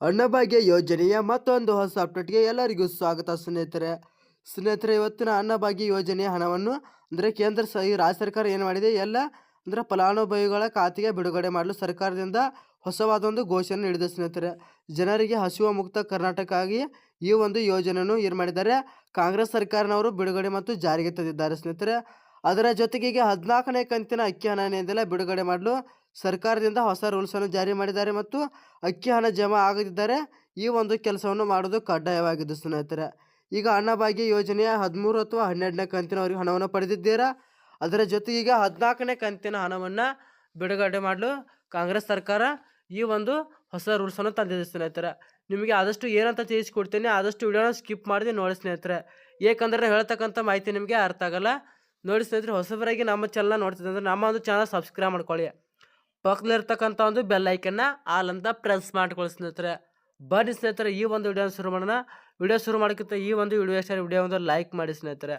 ಅನ್ನಭಾಗ್ಯ ಯೋಜನೆಯ ಮತ್ತೊಂದು ಹೊಸ ಅಪ್ಡೇಟ್ಗೆ ಎಲ್ಲರಿಗೂ ಸ್ವಾಗತ ಸ್ನೇಹಿತರೆ. ಸ್ನೇಹಿತರೆ, ಇವತ್ತಿನ ಅನ್ನಭಾಗ್ಯ ಯೋಜನೆಯ ಹಣವನ್ನು ಅಂದರೆ ಕೇಂದ್ರ ಸ, ಈ ರಾಜ್ಯ ಸರ್ಕಾರ ಏನು ಮಾಡಿದೆ? ಎಲ್ಲ ಅಂದರೆ ಫಲಾನುಭವಿಗಳ ಖಾತೆಗೆ ಬಿಡುಗಡೆ ಮಾಡಲು ಸರ್ಕಾರದಿಂದ ಹೊಸವಾದ ಒಂದು ಘೋಷಣೆ ನೀಡಿದೆ ಸ್ನೇಹಿತರೆ. ಜನರಿಗೆ ಹಸಿವು ಮುಕ್ತ ಕರ್ನಾಟಕ ಆಗಿ ಈ ಒಂದು ಯೋಜನೆಯನ್ನು ಏನು ಮಾಡಿದ್ದಾರೆ? ಕಾಂಗ್ರೆಸ್ ಸರ್ಕಾರನವರು ಬಿಡುಗಡೆ ಮತ್ತು ಜಾರಿಗೆ ತಂದಿದ್ದಾರೆ ಸ್ನೇಹಿತರೆ. ಅದರ ಜೊತೆಗೆ ಹದಿನಾಲ್ಕನೇ ಕಂತಿನ ಅಕ್ಕಿ ಹಣ ಬಿಡುಗಡೆ ಮಾಡಲು ಸರ್ಕಾರದಿಂದ ಹೊಸ ರೂಲ್ಸನ್ನು ಜಾರಿ ಮಾಡಿದ್ದಾರೆ ಮತ್ತು ಅಕ್ಕಿ ಹಣ ಜಮಾ ಆಗದಿದ್ದರೆ ಈ ಒಂದು ಕೆಲಸವನ್ನು ಮಾಡೋದು ಕಡ್ಡಾಯವಾಗಿದ್ದು ಸ್ನೇಹಿತರೆ. ಈಗ ಅನ್ನಭಾಗ್ಯ ಯೋಜನೆಯ ಹದಿಮೂರು ಅಥವಾ ಹನ್ನೆರಡನೇ ಕಂತಿನವರೆಗೆ ಹಣವನ್ನು ಪಡೆದಿದ್ದೀರಾ? ಅದರ ಜೊತೆಗೆ ಈಗ ಹದಿನಾಲ್ಕನೇ ಕಂತಿನ ಹಣವನ್ನು ಬಿಡುಗಡೆ ಮಾಡಲು ಕಾಂಗ್ರೆಸ್ ಸರ್ಕಾರ ಈ ಒಂದು ಹೊಸ ರೂಲ್ಸನ್ನು ತಂದಿದೆ ಸ್ನೇಹಿತರೆ. ನಿಮಗೆ ಆದಷ್ಟು ಏನಂತ ತಿಳಿಸ್ಕೊಡ್ತೀನಿ ಆದಷ್ಟು ವಿಡಿಯೋನ ಸ್ಕಿಪ್ ಮಾಡಿದೆ ನೋಡಿ ಸ್ನೇಹಿತರೆ. ಏಕೆಂದರೆ ಹೇಳ್ತಕ್ಕಂಥ ಮಾಹಿತಿ ನಿಮಗೆ ಅರ್ಥ ಆಗಲ್ಲ. ನೋಡಿ ಸ್ನೇಹಿತರೆ, ಹೊಸಬರಾಗಿ ನಮ್ಮ ಚಾನಲ್ನ ನೋಡ್ತಿದ್ದಂದ್ರೆ ನಮ್ಮ ಒಂದು ಚಾನಲ್ ಸಬ್ಸ್ಕ್ರೈಬ್ ಮಾಡ್ಕೊಳ್ಳಿ. ಪಕ್ಕದಲ್ಲಿರ್ತಕ್ಕಂಥ ಒಂದು ಬೆಲ್ ಐಕನ್ನ ಆಲಂತ ಪ್ರೆಸ್ ಮಾಡ್ಕೊಳ್ಳಿ ಸ್ನೇಹಿತರೆ. ಬನ್ನಿ ಸ್ನೇಹಿತರೆ, ಈ ಒಂದು ವಿಡಿಯೋ ಶುರು ಮಾಡೋಣ. ವಿಡಿಯೋ ಶುರು ಮಾಡೋಕ್ಕಿಂತ ಈ ಒಂದು ವಿಡಿಯೋ ಇಷ್ಟ ವಿಡಿಯೋ ಒಂದು ಲೈಕ್ ಮಾಡಿ ಸ್ನೇಹಿತರೆ.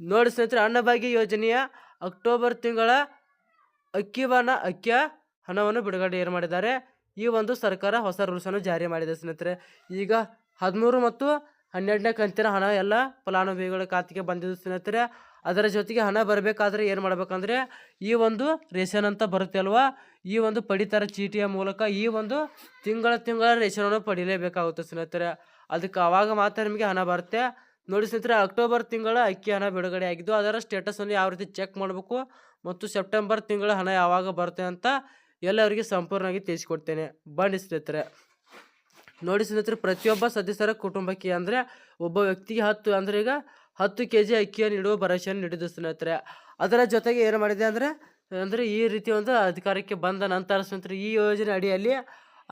ನೋಡಿ ಸ್ನೇಹಿತರೆ ಅನ್ನಭಾಗ್ಯ ಯೋಜನೆಯ ಅಕ್ಟೋಬರ್ ತಿಂಗಳ ಅಕ್ಕಿ ಬನ ಅಕ್ಕಿಯ ಹಣವನ್ನು ಬಿಡುಗಡೆ ಏನು ಮಾಡಿದ್ದಾರೆ. ಈ ಒಂದು ಸರ್ಕಾರ ಹೊಸ ರೂಲ್ಸನ್ನು ಜಾರಿ ಮಾಡಿದೆ ಸ್ನೇಹಿತರೆ. ಈಗ ಹದಿಮೂರು ಮತ್ತು ಹನ್ನೆರಡನೇ ಕಂತಿನ ಹಣ ಎಲ್ಲ ಫಲಾನುಭವಿಗಳ ಖಾತೆಗೆ ಬಂದಿದ್ದು ಸ್ನೇಹಿತರೆ. ಅದರ ಜೊತೆಗೆ ಹಣ ಬರಬೇಕಾದ್ರೆ ಏನು ಮಾಡಬೇಕಂದ್ರೆ ಈ ಒಂದು ರೇಷನ್ ಅಂತ ಬರುತ್ತೆ ಅಲ್ವಾ? ಈ ಒಂದು ಪಡಿತರ ಚೀಟಿಯ ಮೂಲಕ ಈ ಒಂದು ತಿಂಗಳ ತಿಂಗಳ ರೇಷನನ್ನು ಪಡೀಲೇಬೇಕಾಗುತ್ತೆ ಸ್ನೇಹಿತರೆ. ಅದಕ್ಕೆ ಆವಾಗ ಮಾತ್ರ ನಿಮಗೆ ಹಣ ಬರುತ್ತೆ. ನೋಡಿ ಸ್ನೇಹಿತರೆ, ಅಕ್ಟೋಬರ್ ತಿಂಗಳ ಅಕ್ಕಿ ಹಣ ಬಿಡುಗಡೆ ಆಗಿದ್ದು, ಅದರ ಸ್ಟೇಟಸನ್ನು ಯಾವ ರೀತಿ ಚೆಕ್ ಮಾಡಬೇಕು ಮತ್ತು ಸೆಪ್ಟೆಂಬರ್ ತಿಂಗಳ ಹಣ ಯಾವಾಗ ಬರುತ್ತೆ ಅಂತ ಎಲ್ಲರಿಗೆ ಸಂಪೂರ್ಣವಾಗಿ ತಿಳಿಸ್ಕೊಡ್ತೇನೆ. ಬನ್ನಿ ಸ್ನೇಹಿತರೆ. ನೋಡಿ ಸ್ನೇಹಿತರೆ, ಪ್ರತಿಯೊಬ್ಬ ಸದಸ್ಯರ ಕುಟುಂಬಕ್ಕೆ ಅಂದರೆ ಒಬ್ಬ ವ್ಯಕ್ತಿಗೆ ಹತ್ತು, ಅಂದರೆ ಈಗ ಹತ್ತು ಕೆ ಜಿ ಅಕ್ಕಿಯನ್ನು ನೀಡುವ ಭರವಸೆಯನ್ನು ನೀಡಿದ್ದು ಸ್ನೇಹಿತರೆ. ಅದರ ಜೊತೆಗೆ ಏನು ಮಾಡಿದೆ ಅಂದರೆ ಅಂದರೆ ಈ ರೀತಿ ಒಂದು ಅಧಿಕಾರಕ್ಕೆ ಬಂದ ನಂತರ ಸ್ನೇಹಿತರೆ, ಈ ಯೋಜನೆ ಅಡಿಯಲ್ಲಿ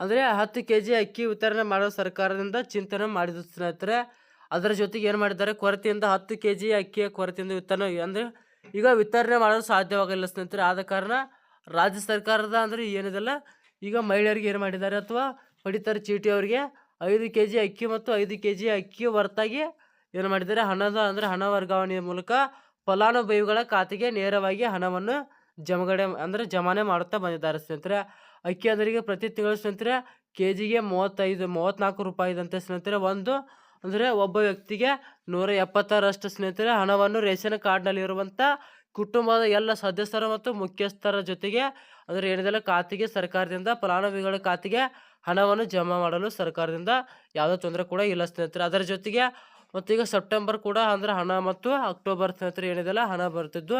ಅಂದರೆ ಹತ್ತು ಕೆ ಜಿ ಅಕ್ಕಿ ವಿತರಣೆ ಮಾಡೋ ಸರ್ಕಾರದಿಂದ ಚಿಂತನೆ ಮಾಡಿದ ಸ್ನೇಹಿತರೆ. ಅದರ ಜೊತೆಗೆ ಏನು ಮಾಡಿದ್ದಾರೆ, ಕೊರತೆಯಿಂದ ಹತ್ತು ಕೆ ಜಿ ಅಕ್ಕಿಯ ಕೊರತೆಯಿಂದ ವಿತರಣೆ, ಅಂದರೆ ಈಗ ವಿತರಣೆ ಮಾಡಲು ಸಾಧ್ಯವಾಗಲಿಲ್ಲ ಸ್ನೇಹಿತರೆ. ಆದ ಕಾರಣ ರಾಜ್ಯ ಸರ್ಕಾರದ ಅಂದರೆ ಏನಿದೆಲ್ಲ, ಈಗ ಮಹಿಳೆಯರಿಗೆ ಏನು ಮಾಡಿದ್ದಾರೆ ಅಥವಾ ಪಡಿತರ ಚೀಟಿಯವರಿಗೆ ಐದು ಕೆ ಜಿ ಅಕ್ಕಿ ಮತ್ತು ಐದು ಕೆ ಜಿ ಅಕ್ಕಿ ಹೊರತಾಗಿ ಏನು ಮಾಡಿದ್ದಾರೆ? ಹಣದ ಅಂದರೆ ಹಣ ವರ್ಗಾವಣೆಯ ಮೂಲಕ ಫಲಾನುಭವಿಗಳ ಖಾತೆಗೆ ನೇರವಾಗಿ ಹಣವನ್ನು ಜಮಗಡೆ ಅಂದರೆ ಜಮಾನೆ ಮಾಡುತ್ತಾ ಬಂದಿದ್ದಾರೆ ಸ್ನೇಹಿತರೆ. ಅಕ್ಕಿ ಅಂದರಿಗೆ ಪ್ರತಿ ತಿಂಗಳು ಸ್ನೇಹಿತರೆ ಕೆ ಜಿಗೆ ಮೂವತ್ತೈದು ಮೂವತ್ತ್ನಾಲ್ಕು ರೂಪಾಯಿದಂತೆ ಸ್ನೇಹಿತರೆ. ಒಂದು ಅಂದರೆ ಒಬ್ಬ ವ್ಯಕ್ತಿಗೆ ನೂರ ಎಪ್ಪತ್ತಾರಷ್ಟು ಸ್ನೇಹಿತರೆ ಹಣವನ್ನು ರೇಷನ್ ಕಾರ್ಡ್ನಲ್ಲಿರುವಂಥ ಕುಟುಂಬದ ಎಲ್ಲ ಸದಸ್ಯರ ಮತ್ತು ಮುಖ್ಯಸ್ಥರ ಜೊತೆಗೆ ಅಂದರೆ ಏನಿದೆಲ್ಲ ಖಾತೆಗೆ ಸರ್ಕಾರದಿಂದ ಫಲಾನುಭವಿಗಳ ಖಾತೆಗೆ ಹಣವನ್ನು ಜಮಾ ಮಾಡಲು ಸರ್ಕಾರದಿಂದ ಯಾವುದೇ ತೊಂದರೆ ಕೂಡ ಇಲ್ಲ ಸ್ನೇಹಿತರೆ. ಅದರ ಜೊತೆಗೆ ಮತ್ತು ಈಗ ಸೆಪ್ಟೆಂಬರ್ ಕೂಡ ಅಂದರೆ ಹಣ ಮತ್ತು ಅಕ್ಟೋಬರ್ ಸ್ನೇಹಿತರೆ ಏನಿದೆಲ್ಲ ಹಣ ಬರ್ತಿದ್ದು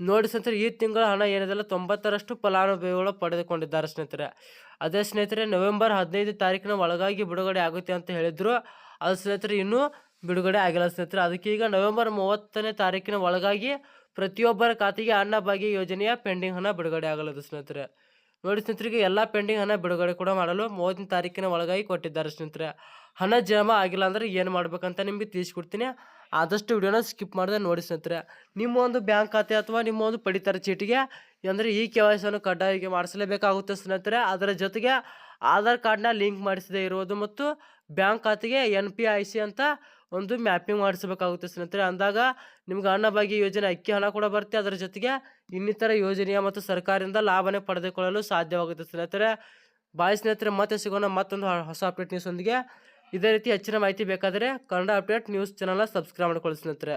ನೋಡಿ ಸ್ನೇಹಿತರೆ, ಈ ತಿಂಗಳ ಹಣ ಏನಿದೆಲ್ಲ ತೊಂಬತ್ತರಷ್ಟು ಫಲಾನುಭವಿಗಳು ಪಡೆದುಕೊಂಡಿದ್ದಾರೆ ಸ್ನೇಹಿತರೆ. ಅದೇ ಸ್ನೇಹಿತರೆ ನವೆಂಬರ್ ಹದಿನೈದು ತಾರೀಕಿನ ಒಳಗಾಗಿ ಬಿಡುಗಡೆ ಆಗುತ್ತೆ ಅಂತ ಹೇಳಿದರು. ಅದು ಸ್ನೇಹಿತರೆ ಇನ್ನೂ ಬಿಡುಗಡೆ ಆಗಿಲ್ಲ ಸ್ನೇಹಿತರೆ. ಅದಕ್ಕೆ ಈಗ ನವೆಂಬರ್ ಮೂವತ್ತನೇ ತಾರೀಕಿನ ಒಳಗಾಗಿ ಪ್ರತಿಯೊಬ್ಬರ ಖಾತೆಗೆ ಅನ್ನಭಾಗ್ಯ ಯೋಜನೆಯ ಪೆಂಡಿಂಗ್ ಹಣ ಬಿಡುಗಡೆ ಆಗಲದು ಸ್ನೇಹಿತರೆ. ನೋಡಿ ಸ್ನೇಹಿತರಿಗೆ, ಎಲ್ಲ ಪೆಂಡಿಂಗ್ ಹಣ ಬಿಡುಗಡೆ ಕೂಡ ಮಾಡಲು ಮೂವತ್ತನೇ ತಾರೀಕಿನ ಒಳಗಾಗಿ ಕೊಟ್ಟಿದ್ದಾರೆ ಸ್ನೇಹಿತರೆ. ಹಣ ಜಮಾ ಆಗಿಲ್ಲ ಅಂದರೆ ಏನು ಮಾಡಬೇಕಂತ ನಿಮಗೆ ತಿಳಿಸ್ಕೊಡ್ತೀನಿ. ಆದಷ್ಟು ವಿಡಿಯೋನ ಸ್ಕಿಪ್ ಮಾಡಿದೆ ನೋಡಿ ಸ್ನೇಹಿತರೆ. ನಿಮ್ಮ ಒಂದು ಬ್ಯಾಂಕ್ ಖಾತೆ ಅಥವಾ ನಿಮ್ಮ ಒಂದು ಪಡಿತರ ಚೀಟಿಗೆ ಅಂದರೆ ಈ ಕೆ ವೈ ಸಿಯನ್ನು ಕಡ್ಡಾಯವಾಗಿ ಮಾಡಿಸಲೇಬೇಕಾಗುತ್ತೆ ಸ್ನೇಹಿತರೆ. ಅದರ ಜೊತೆಗೆ ಆಧಾರ್ ಕಾರ್ಡ್ನ ಲಿಂಕ್ ಮಾಡಿಸದೇ ಇರುವುದು ಮತ್ತು ಬ್ಯಾಂಕ್ ಖಾತೆಗೆ ಎನ್ ಪಿ ಐ ಸಿ ಅಂತ ಒಂದು ಮ್ಯಾಪಿಂಗ್ ಮಾಡಿಸಬೇಕಾಗುತ್ತೆ ಸ್ನೇಹಿತರೆ. ಅಂದಾಗ ನಿಮ್ಗೆ ಅನ್ನಭಾಗ್ಯ ಯೋಜನೆ, ಅಕ್ಕಿ ಹಣ ಕೂಡ ಬರುತ್ತೆ. ಅದರ ಜೊತೆಗೆ ಇನ್ನಿತರ ಯೋಜನೆಯ ಮತ್ತು ಸರ್ಕಾರದಿಂದ ಲಾಭನೇ ಪಡೆದುಕೊಳ್ಳಲು ಸಾಧ್ಯವಾಗುತ್ತೆ ಸ್ನೇಹಿತರೆ. ಬಾಯ್ ಸ್ನೇಹಿತರೆ, ಮತ್ತೆ ಸಿಗೋಣ ಮತ್ತೊಂದು ಹೊಸ ಅಪ್ಡೇಟ್ ನ್ಯೂಸ್ ಒಂದಿಗೆ ಇದೇ ರೀತಿ ಹೆಚ್ಚಿನ ಮಾಹಿತಿ ಬೇಕಾದರೆ ಕನ್ನಡ ಅಪ್ಡೇಟ್ ನ್ಯೂಸ್ ಚಾನಲ್ನ ಸಬ್ಸ್ಕ್ರೈಬ್ ಮಾಡ್ಕೊಳ್ಳಿ ಸ್ನೇಹಿತರೆ.